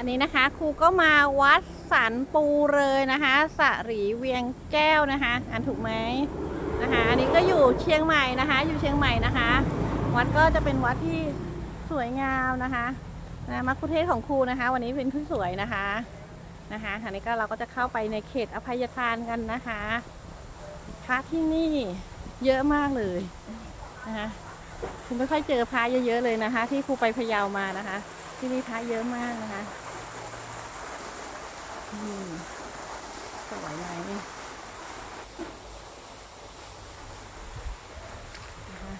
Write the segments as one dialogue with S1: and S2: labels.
S1: อันนี้นะคะครูก็มาวัดสันปูเลยนะคะสรีเวียงแก้วนะคะอ่านถูกไหมนะคะอันนี้ก็อยู่เชียงใหม่นะคะ อยู่เชียงใหม่นะคะ วัดก็จะเป็นวัดที่สวยงามนะคะนะมักคุเทศของครูนะคะ วันนี้เป็นที่สวยนะคะนะคะอันนี้ก็เราก็จะเข้าไปในเขตอภัยทานกันนะคะพระที่นี่เยอะมากเลยนะคะคุณไม่ค่อยเจอพระเยอะๆเลยนะคะ ที่ครูไปพะเยามานะคะ ที่นี่พระเยอะมากนะคะ อืมสวยไหมนะคะ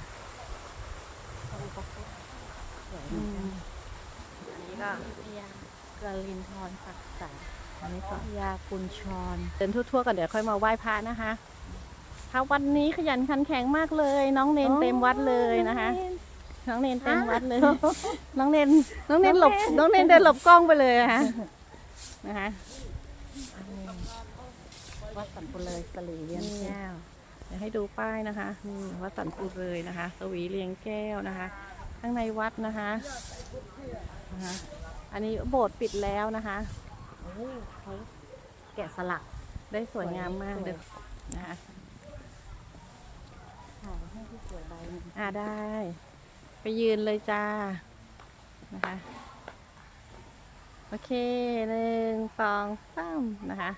S1: อืมอันนี้ก็พยากลินทรศักดิ์สาอันนี้ก็ยากุญชรเดินทั่วๆกันเดี๋ยวค่อยมาไหว้พระนะคะพระวันนี้ขยันขันแข็งมากเลย น้องเนนเต็มวัดเลยนะคะ น้องเนนเต็มวัดเลย น้องเนนน้องเนนหลบ น้องเนนเดินหลบกล้องไปเลยนะคะ นะคะอันนี้วัดสันปุเลยสลีเลียงแก้วเดี๋ยวให้ดูป้ายนะคะนี่วัดสันปุเลยนะคะ สวีเลียงแก้วนะคะ ข้างในวัดนะคะนะคะอันนี้โบสถ์ปิดแล้วนะคะ
S2: โอ้เขาแกะสลัก
S1: ได้สวยงามมาก
S2: สวย
S1: เลยนะคะ
S2: ถ่ายให้ที่สวยใบหนึ่ง
S1: อ่าได้ ไปยืนเลยจ้านะคะ โอเคหนึ่งสองสามนะคะ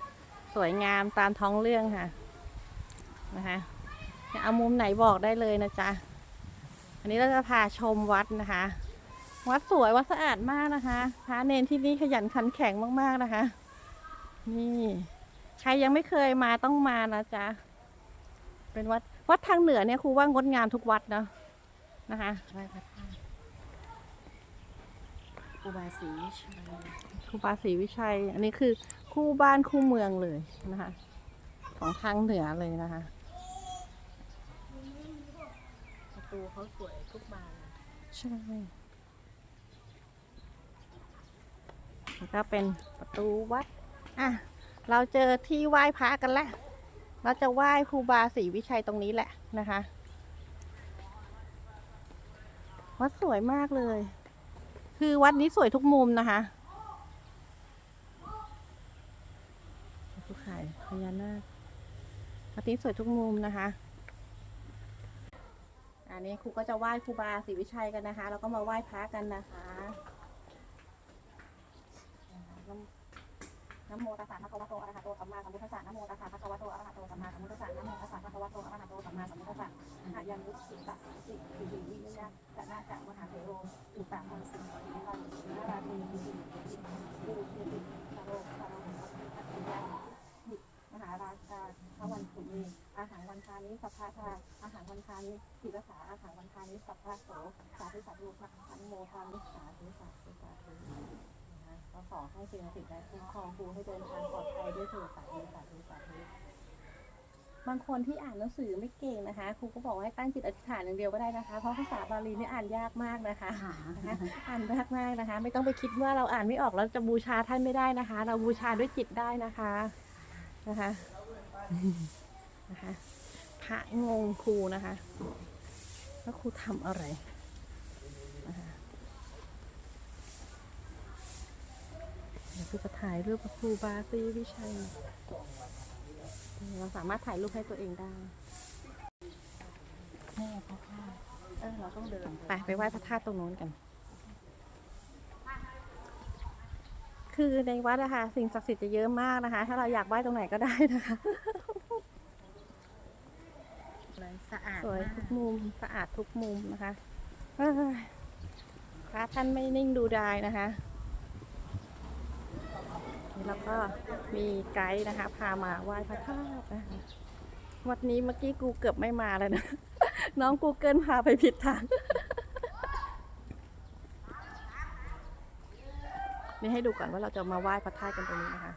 S1: สวยงามตามท้องเรื่องค่ะ นะคะเอามุมไหนบอกได้เลยนะจ๊ะ อันนี้เราจะพาชมวัดนะคะ วัดสวยวัดสะอาดมากนะคะพระเนนที่นี่ขยันขันแข็งมากๆนะคะ นี่ใครยังไม่เคยมาต้องมานะจ๊ะ เป็นวัดวัดทางเหนือเนี่ยครูว่างดงามทุกวัดเนาะนะคะ
S2: ไหว้พระธาตุอุบาศรีวิชัย
S1: ครูบาศรีวิชัย อันนี้คือคู่บ้านคู่เมืองเลยนะคะ ของทางเหนือเลยนะคะ
S2: ประตูเขาสวยทุกบาน
S1: ใช่แล้วก็เป็นประตูวัด อะ เราเจอที่ไหว้พระกันแล้ว เราจะไหว้ครูบาศรีวิชัยตรงนี้แหละนะคะ วัดสวยมากเลย คือวัดนี้สวยทุกมุมนะคะทุกขายพญานาควัดนี้สวยทุกมุมนะคะ อันนี้ครูก็จะไหว้ครูบาศรีวิชัยกันนะคะ แล้วก็มาไหว้พระกันนะคะนโมตัสสะภะคะวะโตอะระหะโตสัมมาสัมพุทธัสสะนโมตัสสะภะคะวะโตอะระหะโตสัมมาสัมพุทธัสสะนโมตัสสะภะคะวะโตอะระหะโตสัมมาสัมพุทธัสสะอะยังวุฒิสัสิสิสิริวิยะจะนาจะมหาเถโรอุตตะมังสนะคะนาราธีสิสิสิบุรุษสิสาโรสาโรอัตติยามหาราชาพระวันขุนีอาหารวั นิสัพพะทาอาหารวันคานิศิรสาอาหารวันคานิสัพพะโสสาธุสาธุพระพันโมทามิสาธุสาธุสาธุนะคะก็ขอให้สิ่งศักดิ์สิทธิ์ได้คุ้มครองครูให้เดินทางปลอดภัยด้วยเถิดสาธุสาธุสาธุบางคนที่อ่านหนังสือไม่เก่งนะคะครูก็บอกให้ตั้งจิตอธิษฐานอย่างเดียวก็ได้นะคะ เพราะภาษาบาลีนี่อ่านยากมากนะคะะนะคะอ่านยากมากนะคะ ไม่ต้องไปคิดว่าเราอ่านไม่ออกเราจะบูชาท่านไม่ได้นะคะ เราบูชาด้วยจิตได้นะคะนะคะนะคะะงงครูนะคะแล้วครูทำอะไรนะคะเดี๋ยวครูจะถ่ายรูปกับครูบาซีวิชัยเราสามารถถ่ายรูปให้ตัวเองได้
S2: แม่พระธาตุเออเราต้องเดิน
S1: ไปไปไหว้พระธาตุตรงโน้นกัน คือในวัดอะคะสิ่งศักดิ์สิทธิ์จะเยอะมากนะคะ ถ้าเราอยากไหว้ตรงไหนก็ได้นะคะ
S2: เลยสะอาด
S1: สวย
S2: มา
S1: ทุ
S2: ก
S1: กมุมสะอาดทุกมุมนะคะเอ้ยพระท่านไม่นิ่งดูดายนะคะนี่แล้วก็มีไกด์นะคะ พามาไหว้พระธาตุนะคะวัดนี้เมื่อกี้กูเกือบไม่มาแล้วนะ น้องกูเกิลพาไปผิดทางนี่ให้ดูก่อนว่าเราจะมาไหว้พระธาตุกันตรงนี้นะคะ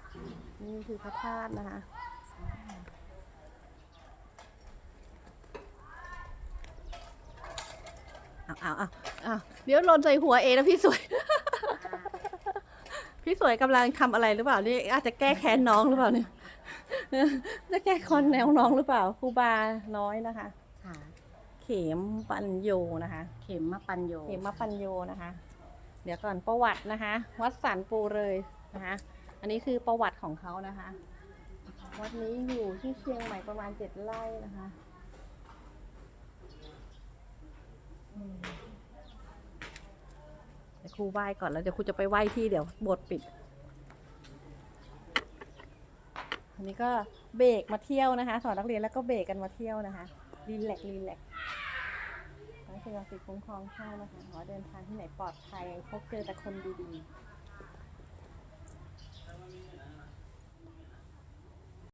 S1: นี่คือพระธาตุนะคะ เอาเอาเอาเอาเดี๋ยวหล่นใส่หัวเองนะพี่สวย พี่สวยกำลังทำอะไรหรือเปล่านี่อาจจะแก้แค้นน้องหรือเปล่าเนี่ยจะแก้คอนแนวน้องหรือเปล่าครูบาน้อยนะคะ
S2: ค่ะ
S1: เขมปัญโยนะคะ
S2: เข็มมะปัญโย
S1: เขมปัญโยนะคะ เดี๋ยวก่อนประวัตินะคะ วัดสันปูเลยนะคะ อันนี้คือประวัติของเขานะคะ วัดนี้อยู่ที่เชียงใหม่ประมาณเจ็ดไร่นะคะอืม เดี๋ยวครูไหว้ก่อนแล้วเดี๋ยวครูจะไปไหว้ที่เดี๋ยวบทปิด อันนี้ก็เบรกมาเที่ยวนะคะ สอนนักเรียนแล้วก็เบรกกันมาเที่ยวนะคะรีแลกรีแลกขอสิ่งศักดิ์สิทธิ์คุ้มครองเช่านะคะขอเดินทางที่ไหนปลอดภัยพบเจอแต่คนดีๆ